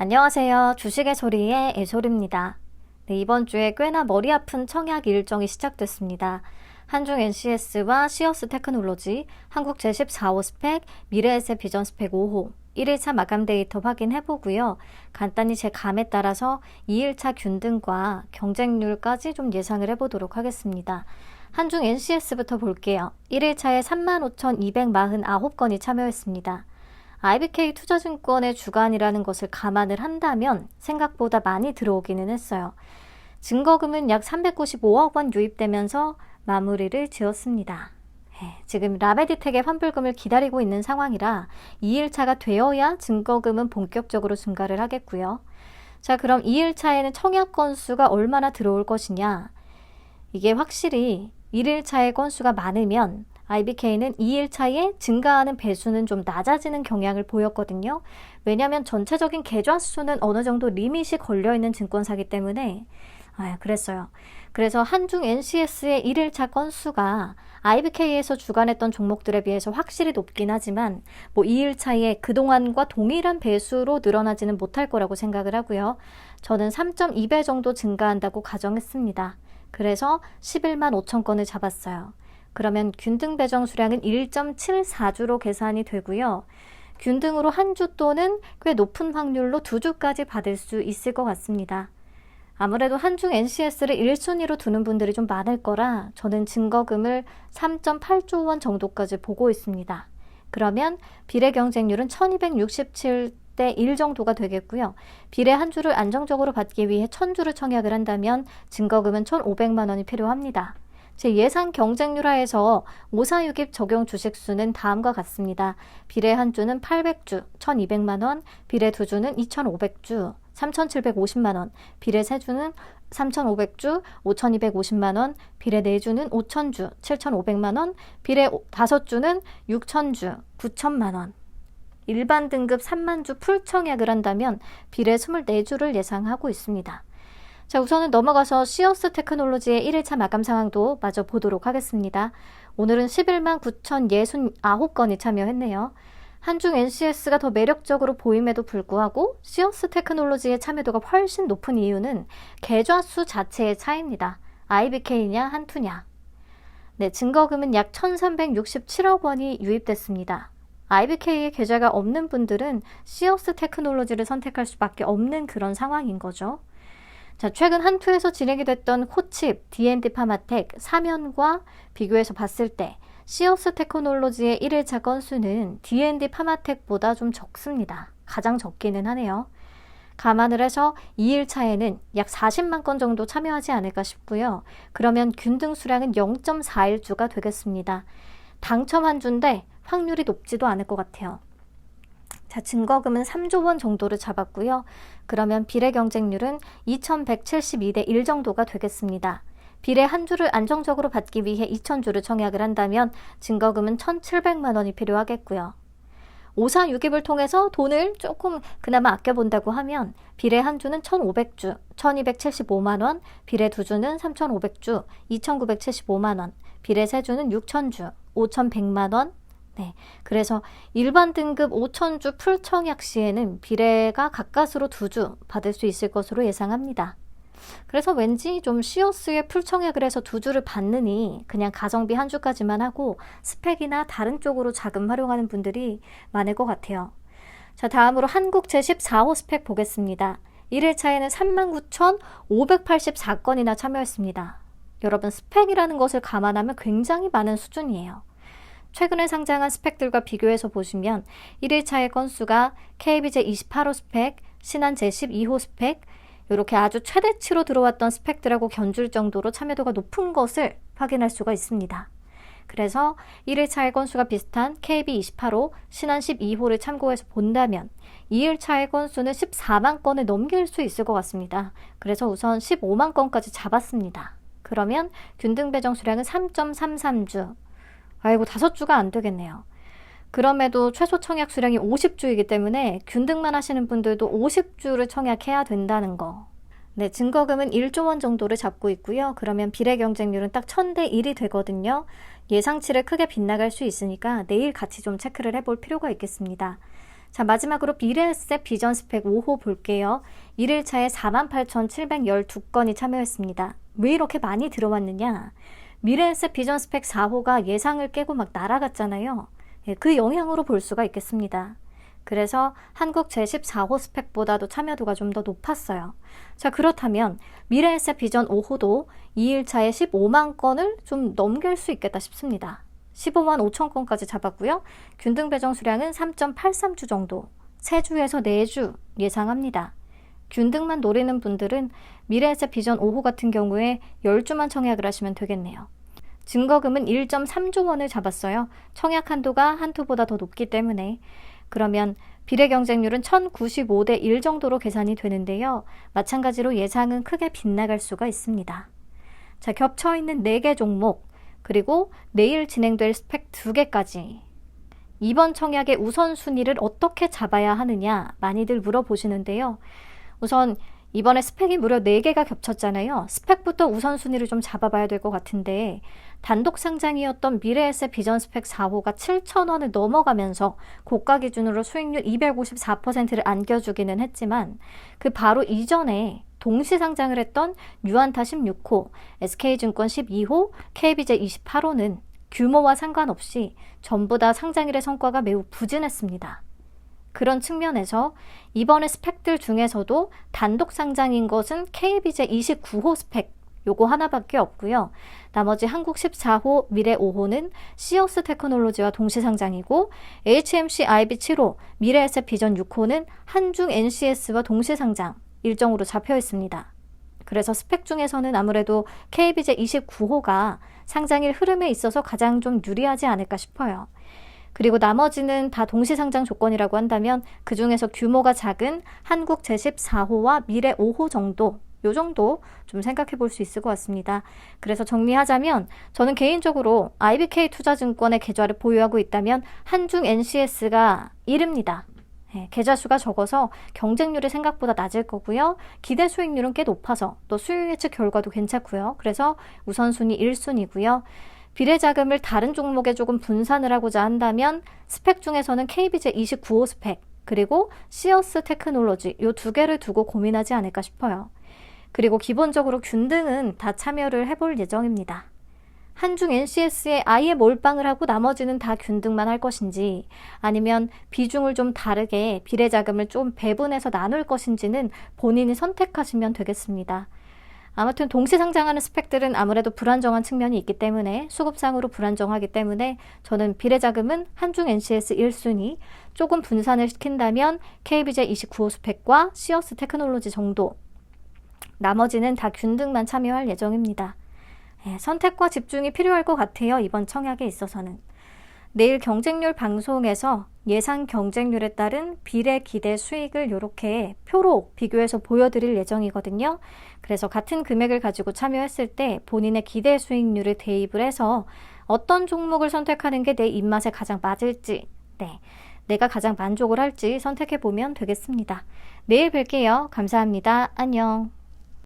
안녕하세요. 주식의 소리의 애소리입니다. 네, 이번 주에 꽤나 머리 아픈 청약 일정이 시작됐습니다. 한중 NCS와 시어스 테크놀로지, 한국 제14호 스펙, 미래에셋 비전 스펙 5호, 1일차 마감 데이터 확인해 보고요. 간단히 제 감에 따라서 2일차 균등과 경쟁률까지 좀 예상을 해보도록 하겠습니다. 한중 NCS부터 볼게요. 1일차에 35,249건이 참여했습니다. IBK 투자증권의 주관이라는 것을 감안을 한다면 생각보다 많이 들어오기는 했어요. 증거금은 약 395억 원 유입되면서 마무리를 지었습니다. 예, 지금 라베디텍의 환불금을 기다리고 있는 상황이라 2일차가 되어야 증거금은 본격적으로 증가를 하겠고요. 자, 그럼 2일차에는 청약 건수가 얼마나 들어올 것이냐? 이게 확실히 1일차의 건수가 많으면 IBK는 2일 차에 증가하는 배수는 좀 낮아지는 경향을 보였거든요. 왜냐하면 전체적인 계좌 수는 어느 정도 리밋이 걸려 있는 증권사기 때문에 아, 그랬어요. 그래서 한중 NCS의 1일차 건수가 IBK에서 주관했던 종목들에 비해서 확실히 높긴 하지만 뭐 2일차에 그동안과 동일한 배수로 늘어나지는 못할 거라고 생각을 하고요. 저는 3.2배 정도 증가한다고 가정했습니다. 그래서 11만 5천 건을 잡았어요. 그러면 균등 배정 수량은 1.74주로 계산이 되고요. 균등으로 한 주 또는 꽤 높은 확률로 두 주까지 받을 수 있을 것 같습니다. 아무래도 한중 NCS를 1순위로 두는 분들이 좀 많을 거라 저는 증거금을 3.8조 원 정도까지 보고 있습니다. 그러면 비례 경쟁률은 1267대 1 정도가 되겠고요. 비례 한 주를 안정적으로 받기 위해 1000주를 청약을 한다면 증거금은 1,500만 원이 필요합니다. 제 예상 경쟁률 하에서 546입 적용 주식수는 다음과 같습니다. 비례 한 주는 800주, 1200만 원, 비례 두 주는 2500주, 3,750만 원, 비례 세 주는 3,500주, 5,250만 원, 비례 네 주는 5,000주, 7,500만 원, 비례 다섯 주는 6,000주, 9,000만 원. 일반 등급 3만 주 풀 청약을 한다면 비례 24주를 예상하고 있습니다. 자, 우선은 넘어가서 시어스 테크놀로지의 1일차 마감 상황도 마저 보도록 하겠습니다. 오늘은 11만 9,069건이 참여했네요. 한중 NCS가 더 매력적으로 보임에도 불구하고 시어스 테크놀로지의 참여도가 훨씬 높은 이유는 계좌 수 자체의 차이입니다. IBK냐 한투냐. 네, 증거금은 약 1,367억 원이 유입됐습니다. IBK의 계좌가 없는 분들은 시어스 테크놀로지를 선택할 수밖에 없는 그런 상황인 거죠. 자, 최근 한투에서 진행이 됐던 코칩, D&D 파마텍, 사면과 비교해서 봤을 때 시어스 테크놀로지의 1일차 건수는 D&D 파마텍보다 좀 적습니다. 가장 적기는 하네요. 감안을 해서 2일차에는 약 40만 건 정도 참여하지 않을까 싶고요. 그러면 균등 수량은 0.41주가 되겠습니다. 당첨 한 주인데 확률이 높지도 않을 것 같아요. 자, 증거금은 3조 원 정도를 잡았고요. 그러면 비례 경쟁률은 2172대 1 정도가 되겠습니다. 비례 한 주를 안정적으로 받기 위해 2,000주를 청약을 한다면 증거금은 1,700만 원이 필요하겠고요. 5사 6입을 통해서 돈을 조금 그나마 아껴본다고 하면 비례 한 주는 1,500주, 1,275만 원, 비례 두 주는 3,500주, 2,975만 원, 비례 세 주는 6,000주, 5,100만 원, 네. 그래서 일반 등급 5천주 풀청약 시에는 비례가 가까스로 두 주 받을 수 있을 것으로 예상합니다. 그래서 왠지 좀 시어스의 풀청약을 해서 두 주를 받느니 그냥 가성비 한 주까지만 하고 스펙이나 다른 쪽으로 자금 활용하는 분들이 많을 것 같아요. 자, 다음으로 한국 제14호 스펙 보겠습니다. 1일차에는 39,584건이나 참여했습니다. 여러분, 스펙이라는 것을 감안하면 굉장히 많은 수준이에요. 최근에 상장한 스펙들과 비교해서 보시면 1일차의 건수가 KBJ 28호 스펙, 신한 제12호 스펙, 이렇게 아주 최대치로 들어왔던 스펙들하고 견줄 정도로 참여도가 높은 것을 확인할 수가 있습니다. 그래서 1일차의 건수가 비슷한 KB 28호, 신한 12호를 참고해서 본다면 2일차의 건수는 14만 건을 넘길 수 있을 것 같습니다. 그래서 우선 15만 건까지 잡았습니다. 그러면 균등 배정 수량은 3.33주, 아이고, 다섯 주가 안 되겠네요. 그럼에도 최소 청약 수량이 50주이기 때문에 균등만 하시는 분들도 50주를 청약해야 된다는 거. 네, 증거금은 1조 원 정도를 잡고 있고요. 그러면 비례 경쟁률은 딱 1000대 1이 되거든요. 예상치를 크게 빗나갈 수 있으니까 내일 같이 좀 체크를 해볼 필요가 있겠습니다. 자, 마지막으로 미래에셋 비전 스펙 5호 볼게요. 1일차에 48,712건이 참여했습니다. 왜 이렇게 많이 들어왔느냐? 미래에셋 비전 스펙 4호가 예상을 깨고 막 날아갔잖아요. 예, 그 영향으로 볼 수가 있겠습니다. 그래서 한국 제14호 스펙보다도 참여도가 좀 더 높았어요. 자, 그렇다면 미래에셋 비전 5호도 2일차에 15만 건을 좀 넘길 수 있겠다 싶습니다. 15만 5천 건까지 잡았고요. 균등 배정 수량은 3.83주 정도, 3주에서 4주 예상합니다. 균등만 노리는 분들은 미래에셋 비전 5호 같은 경우에 10주만 청약을 하시면 되겠네요. 증거금은 1.3조 원을 잡았어요. 청약 한도가 한투보다 더 높기 때문에. 그러면 비례 경쟁률은 1095대 1 정도로 계산이 되는데요. 마찬가지로 예상은 크게 빗나갈 수가 있습니다. 자, 겹쳐 있는 4개 종목, 그리고 내일 진행될 스펙 2개까지. 이번 청약의 우선순위를 어떻게 잡아야 하느냐 많이들 물어보시는데요. 우선 이번에 스펙이 무려 4개가 겹쳤잖아요. 스펙부터 우선순위를 좀 잡아봐야 될 것 같은데 단독 상장이었던 미래에셋 비전 스펙 4호가 7천원을 넘어가면서 고가 기준으로 수익률 254%를 안겨주기는 했지만 그 바로 이전에 동시 상장을 했던 유안타 16호, SK증권 12호, KBJ 28호는 규모와 상관없이 전부 다 상장일의 성과가 매우 부진했습니다. 그런 측면에서 이번에 스펙들 중에서도 단독 상장인 것은 KBJ 29호 스펙 요거 하나밖에 없고요. 나머지 한국 14호, 미래 5호는 시어스 테크놀로지와 동시 상장이고 HMC IB 7호, 미래에셋 비전 6호는 한중 NCS와 동시 상장 일정으로 잡혀 있습니다. 그래서 스펙 중에서는 아무래도 KBJ 29호가 상장일 흐름에 있어서 가장 좀 유리하지 않을까 싶어요. 그리고 나머지는 다 동시상장 조건이라고 한다면 그 중에서 규모가 작은 한국 제14호와 미래 5호 정도 요 정도 좀 생각해 볼 수 있을 것 같습니다. 그래서 정리하자면 저는 개인적으로 IBK 투자증권의 계좌를 보유하고 있다면 한중 NCS가 1입니다. 예, 계좌 수가 적어서 경쟁률이 생각보다 낮을 거고요. 기대 수익률은 꽤 높아서 또 수요 예측 결과도 괜찮고요. 그래서 우선순위 1순위고요. 비례 자금을 다른 종목에 조금 분산을 하고자 한다면 스펙 중에서는 KBJ 29호 스펙 그리고 시어스 테크놀로지 요 두 개를 두고 고민하지 않을까 싶어요. 그리고 기본적으로 균등은 다 참여를 해볼 예정입니다. 한중 NCS에 아예 몰빵을 하고 나머지는 다 균등만 할 것인지 아니면 비중을 좀 다르게 비례 자금을 좀 배분해서 나눌 것인지는 본인이 선택하시면 되겠습니다. 아무튼 동시 상장하는 스펙들은 아무래도 불안정한 측면이 있기 때문에 수급상으로 불안정하기 때문에 저는 비례 자금은 한중 NCS 1순위 조금 분산을 시킨다면 KBJ 29호 스펙과 시어스 테크놀로지 정도 나머지는 다 균등만 참여할 예정입니다. 예, 선택과 집중이 필요할 것 같아요. 이번 청약에 있어서는. 내일 경쟁률 방송에서 예상 경쟁률에 따른 비례 기대 수익을 이렇게 표로 비교해서 보여드릴 예정이거든요. 그래서 같은 금액을 가지고 참여했을 때 본인의 기대 수익률을 대입을 해서 어떤 종목을 선택하는 게 내 입맛에 가장 맞을지, 네. 내가 가장 만족을 할지 선택해 보면 되겠습니다. 내일 뵐게요. 감사합니다. 안녕.